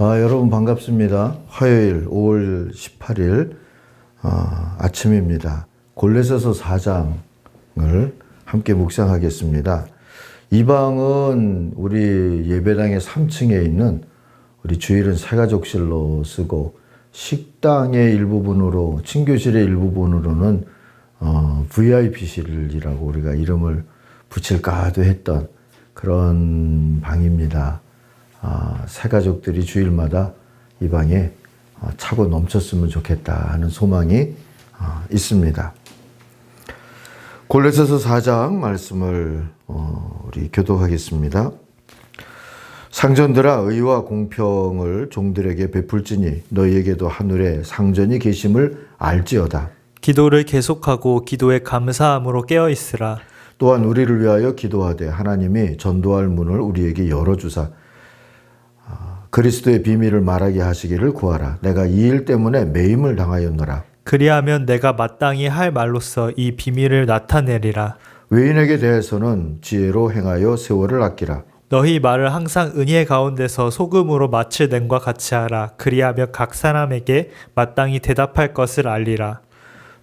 아, 여러분 반갑습니다. 화요일 5월 18일 아, 아침입니다. 골레서서 4장을 함께 묵상하겠습니다. 이 방은 우리 예배당의 3층에 있는 우리 주일은 새가족실로 쓰고 식당의 일부분으로 친교실의 일부분으로는 어, VIP실이라고 우리가 이름을 붙일까도 했던 그런 방입니다. 아, 새가족들이 주일마다 이 방에 아, 차고 넘쳤으면 좋겠다 하는 소망이 아, 있습니다. 골로새서 4장 말씀을 어, 우리 교독하겠습니다. 상전들아 의와 공평을 종들에게 베풀지니 너희에게도 하늘에 상전이 계심을 알지어다. 기도를 계속하고 기도에 감사함으로 깨어 있으라. 또한 우리를 위하여 기도하되 하나님이 전도할 문을 우리에게 열어 주사 아, 그리스도의 비밀을 말하게 하시기를 구하라. 내가 이 일 때문에 매임을 당하였노라. 그리하면 내가 마땅히 할 말로써 이 비밀을 나타내리라. 외인에게 대해서는 지혜로 행하여 세월을 아끼라. 너희 말을 항상 은혜 가운데서 소금으로 마칠 냄과 같이 하라. 그리하면 각 사람에게 마땅히 대답할 것을 알리라.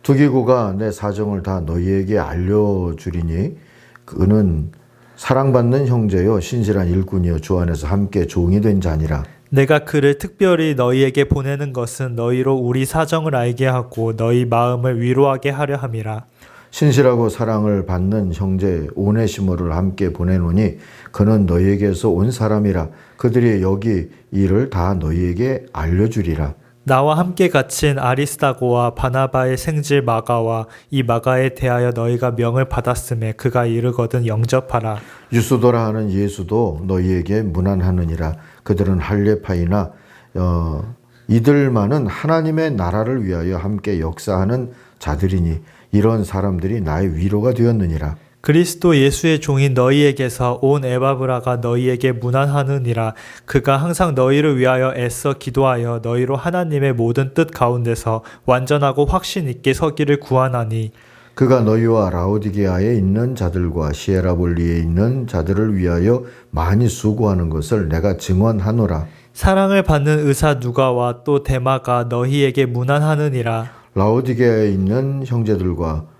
두기고가 내 사정을 다 너희에게 알려주리니 그는 사랑받는 형제요 신실한 일꾼이요 주 안에서 함께 종이 된 자니라. 내가 그를 특별히 너희에게 보내는 것은 너희로 우리 사정을 알게 하고 너희 마음을 위로하게 하려 함이라. 신실하고 사랑을 받는 형제 오네시모를 함께 보내노니 그는 너희에게서 온 사람이라 그들이 여기 일을 다 너희에게 알려주리라. 나와 함께 갇힌 아리스타고와 바나바의 생질 마가와 이 마가에 대하여 너희가 명을 받았음에 그가 이르거든 영접하라. 유수도라 하는 예수도 너희에게 무난하느니라. 그들은 할례파이나 어, 이들만은 하나님의 나라를 위하여 함께 역사하는 자들이니 이런 사람들이 나의 위로가 되었느니라. 그리스도 예수의 종인 너희에게서 온 에바브라가 너희에게 무난하느니라. 그가 항상 너희를 위하여 애써 기도하여 너희로 하나님의 모든 뜻 가운데서 완전하고 확신 있게 서기를 구하나니. 그가 너희와 라오디게아에 있는 자들과 시에라볼리에 있는 자들을 위하여 많이 수고하는 것을 내가 증언하노라. 사랑을 받는 의사 누가와 또 데마가 너희에게 무난하느니라. 라오디게아에 있는 형제들과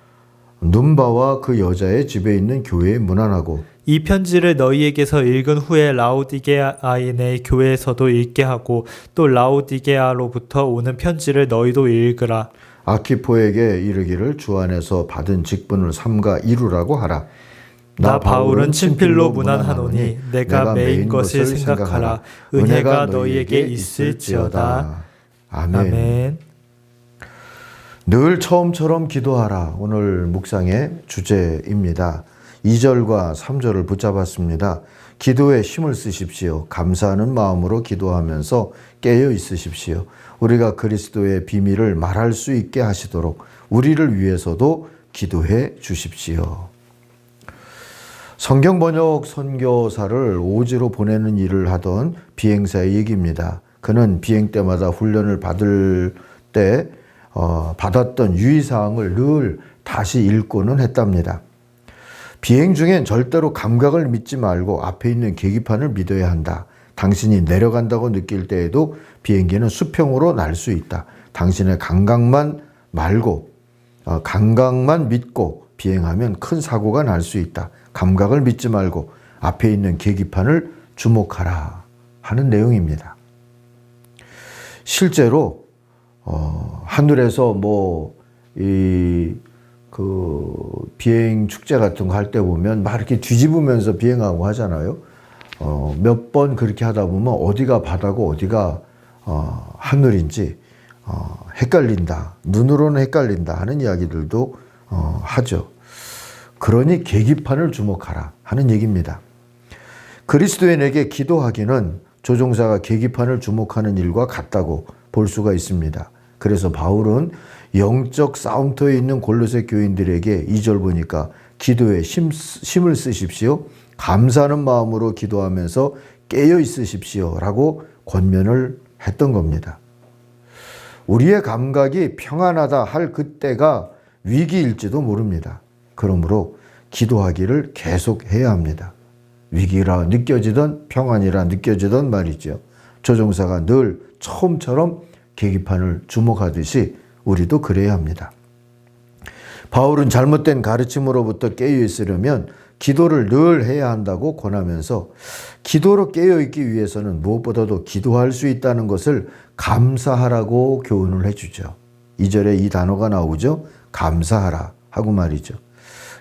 눈바와 그 여자의 집에 있는 교회에 문안하고 이 편지를 너희에게서 읽은 후에 라오디게아인의 교회에서도 읽게 하고 또 라오디게아로부터 오는 편지를 너희도 읽으라. 아키포에게 이르기를 주 안에서 받은 직분을 삼가 이루라고 하라. 나 바울은 친필로 무난하노니 내가 메인 것을 생각하라. 은혜가 너희에게 있을지어다. 아멘. 아멘. 늘 처음처럼 기도하라. 오늘 묵상의 주제입니다. 2절과 3절을 붙잡았습니다. 기도에 힘을 쓰십시오. 감사하는 마음으로 기도하면서 깨어 있으십시오. 우리가 그리스도의 비밀을 말할 수 있게 하시도록 우리를 위해서도 기도해 주십시오. 성경 번역 선교사를 오지로 보내는 일을 하던 비행사의 얘기입니다. 그는 비행 때마다 훈련을 받을 때 어, 받았던 유의사항을 늘 다시 읽고는 했답니다. 비행 중엔 절대로 감각을 믿지 말고 앞에 있는 계기판을 믿어야 한다. 당신이 내려간다고 느낄 때에도 비행기는 수평으로 날 수 있다. 당신의 감각만 말고 어, 감각만 믿고 비행하면 큰 사고가 날 수 있다. 감각을 믿지 말고 앞에 있는 계기판을 주목하라 하는 내용입니다. 실제로 어, 하늘에서 뭐, 이, 그, 비행 축제 같은 거 할 때 보면 막 이렇게 뒤집으면서 비행하고 하잖아요. 어, 몇 번 그렇게 하다 보면 어디가 바다고 어디가, 어, 하늘인지, 어, 헷갈린다. 눈으로는 헷갈린다. 하는 이야기들도, 어, 하죠. 그러니 계기판을 주목하라. 하는 얘기입니다. 그리스도인에게 기도하기는 조종사가 계기판을 주목하는 일과 같다고 볼 수가 있습니다. 그래서 바울은 영적 싸움터에 있는 골로새 교인들에게 2절 보니까 기도에 힘, 힘을 쓰십시오. 감사하는 마음으로 기도하면서 깨어 있으십시오. 라고 권면을 했던 겁니다. 우리의 감각이 평안하다 할 그때가 위기일지도 모릅니다. 그러므로 기도하기를 계속 해야 합니다. 위기라 느껴지던 평안이라 느껴지던 말이죠. 조종사가 늘 처음처럼 계기판을 주목하듯이 우리도 그래야 합니다. 바울은 잘못된 가르침으로부터 깨어 있으려면 기도를 늘 해야 한다고 권하면서 기도로 깨어 있기 위해서는 무엇보다도 기도할 수 있다는 것을 감사하라고 교훈을 해주죠. 2절에 이 단어가 나오죠. 감사하라 하고 말이죠.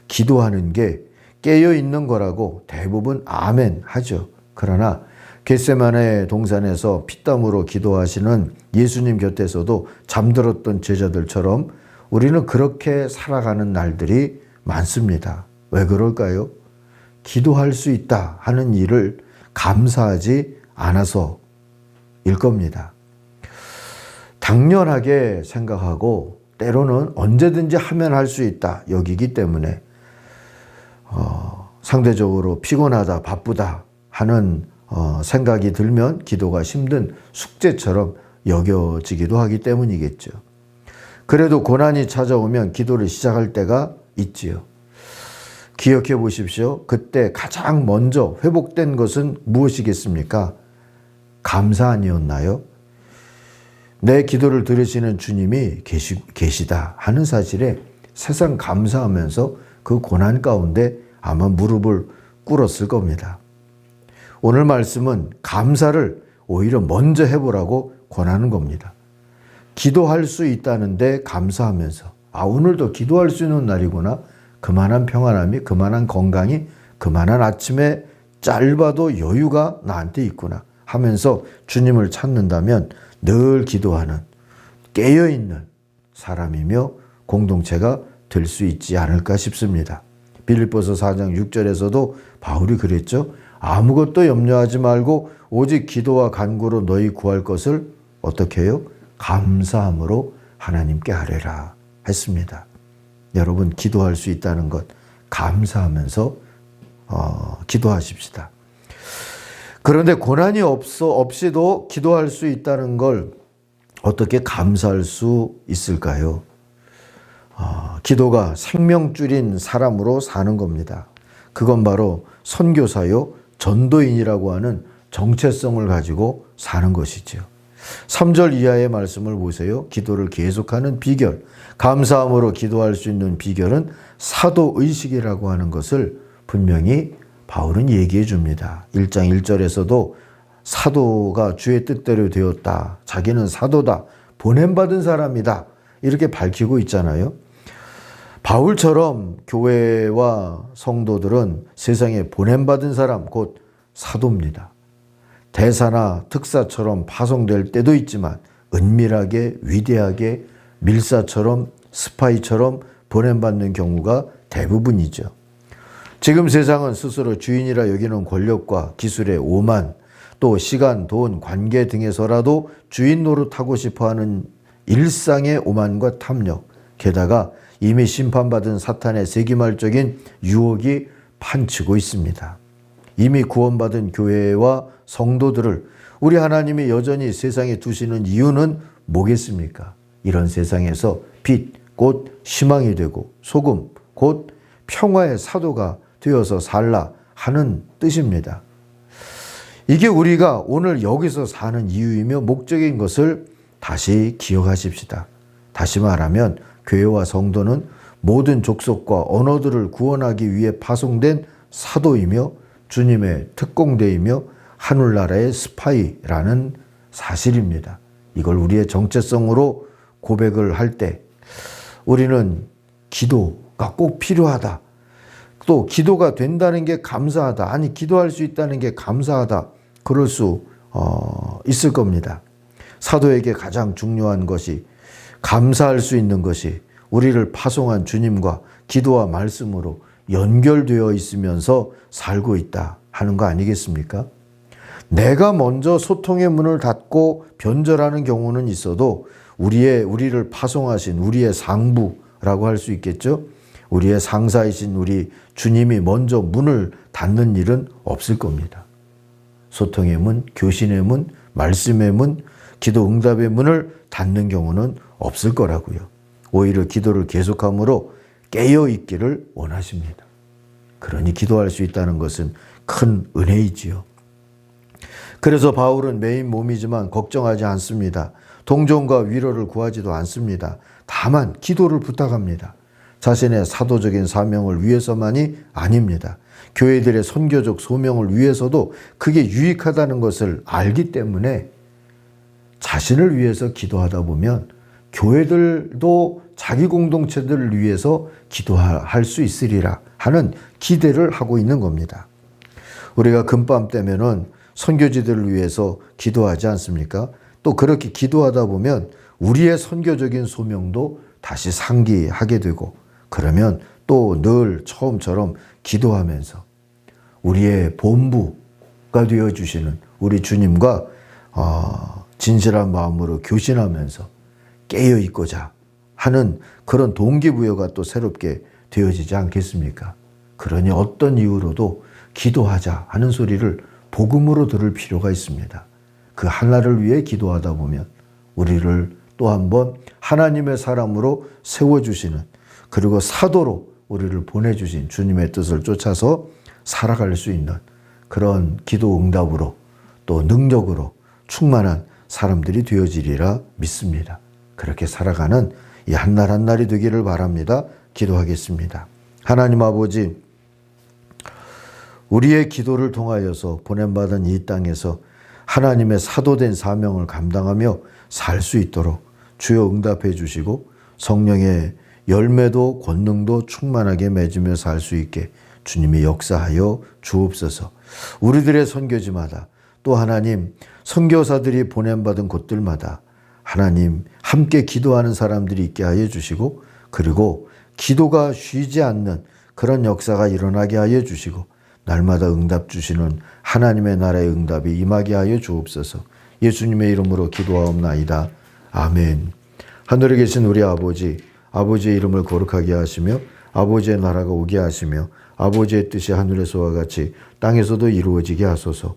기도하는 게 깨어 있는 거라고 대부분 아멘 하죠. 그러나 겟세만의 동산에서 피땀으로 기도하시는 예수님 곁에서도 잠들었던 제자들처럼 우리는 그렇게 살아가는 날들이 많습니다. 왜 그럴까요? 기도할 수 있다 하는 일을 감사하지 않아서일 겁니다. 당연하게 생각하고 때로는 언제든지 하면 할 수 있다 여기기 때문에 어, 상대적으로 피곤하다 바쁘다 하는 어, 생각이 들면 기도가 힘든 숙제처럼 여겨지기도 하기 때문이겠죠. 그래도 고난이 찾아오면 기도를 시작할 때가 있지요. 기억해 보십시오. 그때 가장 먼저 회복된 것은 무엇이겠습니까? 감사 아니었나요? 내 기도를 들으시는 주님이 계시, 계시다 하는 사실에 세상 감사하면서 그 고난 가운데 아마 무릎을 꿇었을 겁니다. 오늘 말씀은 감사를 오히려 먼저 해보라고 권하는 겁니다. 기도할 수 있다는데 감사하면서 아 오늘도 기도할 수 있는 날이구나 그만한 평안함이 그만한 건강이 그만한 아침에 짧아도 여유가 나한테 있구나 하면서 주님을 찾는다면 늘 기도하는 깨어있는 사람이며 공동체가 될 수 있지 않을까 싶습니다. 빌립보서 4장 6절에서도 바울이 그랬죠. 아무것도 염려하지 말고 오직 기도와 간구로 너희 구할 것을 어떻게 해요? 감사함으로 하나님께 하래라 했습니다. 여러분 기도할 수 있다는 것 감사하면서 어, 기도하십시다. 그런데 고난이 없어 없이도 기도할 수 있다는 걸 어떻게 감사할 수 있을까요? 어, 기도가 생명줄인 사람으로 사는 겁니다. 그건 바로 선교사요 전도인이라고 하는 정체성을 가지고 사는 것이죠. 3절 이하의 말씀을 보세요. 기도를 계속하는 비결. 감사함으로 기도할 수 있는 비결은 사도 의식이라고 하는 것을 분명히 바울은 얘기해 줍니다. 1장 1절에서도 사도가 주의 뜻대로 되었다. 자기는 사도다. 보냄받은 사람이다. 이렇게 밝히고 있잖아요. 바울처럼 교회와 성도들은 세상에 보냄받은 사람, 곧 사도입니다. 대사나 특사처럼 파송될 때도 있지만 은밀하게 위대하게 밀사처럼 스파이처럼 보냄받는 경우가 대부분이죠. 지금 세상은 스스로 주인이라 여기는 권력과 기술의 오만, 또 시간, 돈, 관계 등에서라도 주인 노릇하고 싶어 하는 일상의 오만과 탐욕, 게다가 이미 심판받은 사탄의 세기말적인 유혹이 판치고 있습니다. 이미 구원받은 교회와 성도들을 우리 하나님이 여전히 세상에 두시는 이유는 뭐겠습니까? 이런 세상에서 빛, 곧 희망이 되고 소금, 곧 평화의 사도가 되어서 살라 하는 뜻입니다. 이게 우리가 오늘 여기서 사는 이유이며 목적인 것을 다시 기억하십시다. 다시 말하면 교회와 성도는 모든 족속과 언어들을 구원하기 위해 파송된 사도이며 주님의 특공대이며 하늘나라의 스파이라는 사실입니다. 이걸 우리의 정체성으로 고백을 할 때 우리는 기도가 꼭 필요하다. 또 기도가 된다는 게 감사하다. 아니 기도할 수 있다는 게 감사하다. 그럴 수 어, 있을 겁니다. 사도에게 가장 중요한 것이 감사할 수 있는 것이 우리를 파송한 주님과 기도와 말씀으로 연결되어 있으면서 살고 있다 하는 거 아니겠습니까? 내가 먼저 소통의 문을 닫고 변절하는 경우는 있어도 우리의 우리를 파송하신 우리의 상부라고 할 수 있겠죠. 우리의 상사이신 우리 주님이 먼저 문을 닫는 일은 없을 겁니다. 소통의 문, 교신의 문, 말씀의 문, 기도 응답의 문을 닫는 경우는 없을 거라고요. 오히려 기도를 계속함으로 깨어 있기를 원하십니다. 그러니 기도할 수 있다는 것은 큰 은혜이지요. 그래서 바울은 메인 몸이지만 걱정하지 않습니다. 동정과 위로를 구하지도 않습니다. 다만 기도를 부탁합니다. 자신의 사도적인 사명을 위해서만이 아닙니다. 교회들의 선교적 소명을 위해서도 그게 유익하다는 것을 알기 때문에 자신을 위해서 기도하다 보면 교회들도 자기 공동체들을 위해서 기도할 수 있으리라 하는 기대를 하고 있는 겁니다. 우리가 금밤 때면은 선교지들을 위해서 기도하지 않습니까? 또 그렇게 기도하다 보면 우리의 선교적인 소명도 다시 상기하게 되고 그러면 또 늘 처음처럼 기도하면서 우리의 본부가 되어 주시는 우리 주님과 어, 진실한 마음으로 교신하면서 깨어 있고자 하는 그런 동기부여가 또 새롭게 되어지지 않겠습니까? 그러니 어떤 이유로도 기도하자 하는 소리를 복음으로 들을 필요가 있습니다. 그 하나를 위해 기도하다 보면 우리를 또 한번 하나님의 사람으로 세워주시는 그리고 사도로 우리를 보내주신 주님의 뜻을 쫓아서 살아갈 수 있는 그런 기도 응답으로 또 능력으로 충만한 사람들이 되어지리라 믿습니다. 그렇게 살아가는 이 한 날 한 날이 되기를 바랍니다. 기도하겠습니다. 하나님 아버지, 우리의 기도를 통하여서 보냄받은 이 땅에서 하나님의 사도된 사명을 감당하며 살 수 있도록 주여 응답해 주시고 성령의 열매도 권능도 충만하게 맺으며 살 수 있게 주님이 역사하여 주옵소서. 우리들의 선교지마다 또 하나님 선교사들이 보냄받은 곳들마다 하나님 함께 기도하는 사람들이 있게 하여 주시고 그리고 기도가 쉬지 않는 그런 역사가 일어나게 하여 주시고 날마다 응답 주시는 하나님의 나라의 응답이 임하게 하여 주옵소서. 예수님의 이름으로 기도하옵나이다. 아멘. 하늘에 계신 우리 아버지, 아버지의 이름을 거룩하게 하시며 아버지의 나라가 오게 하시며 아버지의 뜻이 하늘에서와 같이 땅에서도 이루어지게 하소서.